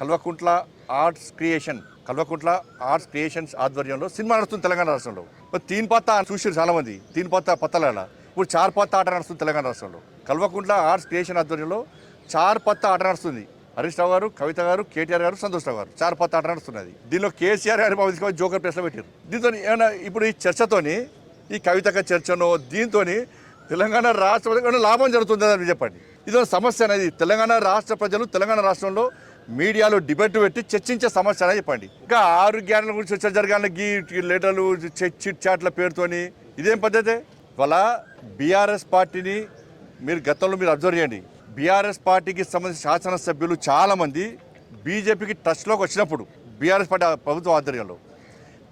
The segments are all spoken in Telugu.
Kalvakuntla arts creation Kalvakuntla arts creations ఆధ్వర్యంలో సినిమా నడుస్తుంది తెలంగాణ రాష్ట్రంలో. తీన్ పత్త చూసారు చాలా మంది తీన్ పత్త పత్తలాడ ఇప్పుడు చార్ పత్త ఆట నడుస్తుంది తెలంగాణ రాష్ట్రంలో. కల్వకుంట్ల ఆర్ట్స్ క్రియేషన్ ఆధ్వర్యంలో చార్ పత్త ఆట నడుస్తుంది. హరీష్ రావు గారు కవిత గారు కేటీఆర్ గారు సంతోష్ రావు గారు. చార్ పత్త ఆట నడుస్తున్నది. దీనిలో కేసీఆర్ గారు బాబు జోకర్ ప్లేస్లో పెట్టారు దీంతో ఏమైనా ఇప్పుడు ఈ చర్చతోని ఈ కవితక చర్చను దీంతో తెలంగాణ రాష్ట్ర లాభం జరుగుతుందని అని చెప్పండి. ఇది ఒక సమస్య అనేది. తెలంగాణ రాష్ట్ర ప్రజలు తెలంగాణ రాష్ట్రంలో మీడియాలో డిబేట్ పెట్టి చర్చించే సమస్య అనేది చెప్పండి. ఇంకా ఆరోగ్యాల గురించి చర్చ జరగాలని గీ లెటర్లు చిట్ చాట్ల పేరుతోని. ఇదేం పద్ధతి? వాళ్ళ బీఆర్ఎస్ పార్టీని మీరు గతంలో మీరు అబ్జర్వ్ చేయండి. బీఆర్ఎస్ పార్టీకి సంబంధించిన శాసనసభ్యులు చాలామంది బీజేపీకి టచ్లోకి వచ్చినప్పుడు బీఆర్ఎస్ పార్టీ ప్రభుత్వ ఆధ్వర్యంలో.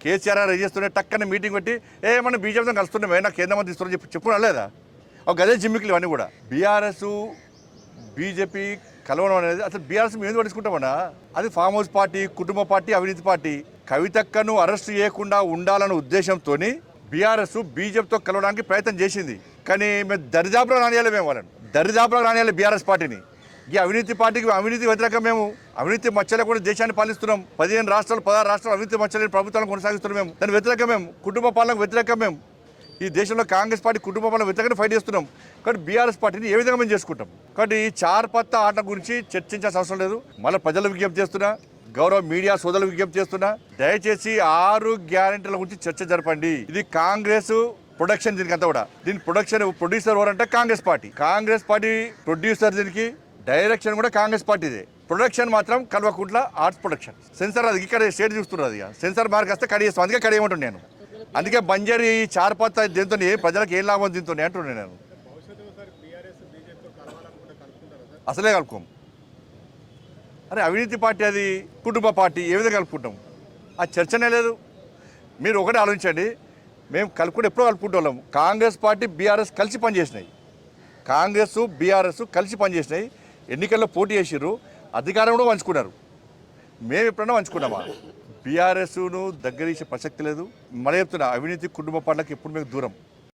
కేసీఆర్ గారు చేస్తుంటే టక్కన మీటింగ్ పెట్టి ఏ మనం బీజేపీతో కలుస్తున్నామే నాకు కేంద్ర మంత్రి ఇస్తున్నారని చెప్పి చెప్పుకున్నా లేదా? ఒక గదే జిమ్మికలు ఇవన్నీ కూడా. బీఆర్ఎస్ బీజేపీ కలవడం అనేది అసలు బీఆర్ఎస్ మేము ఎందుకు పట్టించుకుంటామన్నా అది ఫామ్ హౌస్ పార్టీ కుటుంబ పార్టీ అవినీతి పార్టీ. కవితక్కను అరెస్ట్ చేయకుండా ఉండాలన్న ఉద్దేశంతో బీఆర్ఎస్ బీజేపీతో కలవడానికి ప్రయత్నం చేసింది. కానీ మేము దరిదాపులో రానియాలి మేము వాళ్ళని. దరిదాపులో రానియాలి బీఆర్ఎస్ పార్టీని. ఈ అవినీతి పార్టీకి అవినీతి వ్యతిరేకం మేము అవినీతి మచ్చలే కూడా దేశాన్ని పాలిస్తున్నాం. పదిహేను రాష్ట్రాలు పదహారు రాష్ట్రాలు అవినీతి మచ్చలేని ప్రభుత్వాలను కొనసాగిస్తున్నాం మేము. దాని వ్యతిరేకం మేము కుటుంబ పాలనకు వ్యతిరేకం మేము ఈ దేశంలో కాంగ్రెస్ పార్టీ కుటుంబ పాలన వ్యతిరేకంగా ఫైట్ చేస్తున్నాం. కాబట్టి బీఆర్ఎస్ పార్టీని ఏ విధంగా మేము చేసుకుంటాం? కాబట్టి ఈ చార్పత్త ఆట గురించి చర్చించాల్సిన అవసరం లేదు. మళ్ళీ ప్రజలు విజ్ఞప్తి చేస్తున్నా గౌరవ మీడియా సోదరులు విజ్ఞప్తి చేస్తున్నా దయచేసి ఆరు గ్యారెంటీల గురించి చర్చ జరపండి. ఇది కాంగ్రెస్ ప్రొడక్షన్ దీనికి అంతా కూడా. దీని ప్రొడక్షన్ ప్రొడ్యూసర్ ఎవరంటే Congress party. Congress party producer దీనికి డైరెక్షన్ కూడా కాంగ్రెస్ పార్టీదే. ప్రొడక్షన్ మాత్రం కల్వకుంట్ల ఆర్ట్స్ ప్రొడక్షన్. సెన్సార్ అది ఇక్కడ స్టేట్ చూస్తున్నారు అది సెన్సార్ మార్క్ వస్తే కడిగేస్తాం అందుకే కడియమంటున్నాను నేను. అందుకే బంజారీ చార్పత్త దీంతో ఏ ప్రజలకు ఏం లాభం దీంతో అంటున్నాను నేను. అసలే కలుపుకోము. అరే అవినీతి పార్టీ అది కుటుంబ పార్టీ ఏ విధంగా కలుపుకుంటాం ఆ చర్చనే లేదు. మీరు ఒకటే ఆలోచించండి. మేము కలుపుకుంటే ఎప్పుడో కలుపుకుంటూ వాళ్ళం కాంగ్రెస్ పార్టీ బీఆర్ఎస్ కలిసి పనిచేసినాయి. కాంగ్రెస్ బీఆర్ఎస్ కలిసి పనిచేసినాయి. ఎన్నికల్లో పోటీ చేసిర్రు. అధికారం కూడా పంచుకున్నారు. మేము ఎప్పుడన్నా పంచుకున్నామా? బీఆర్ఎస్ను దగ్గర ఇచ్చే ప్రసక్తి లేదు. మళ్ళీ చెప్తున్నా అవినీతి కుటుంబ పార్టీలకు ఎప్పుడు మీకు దూరం.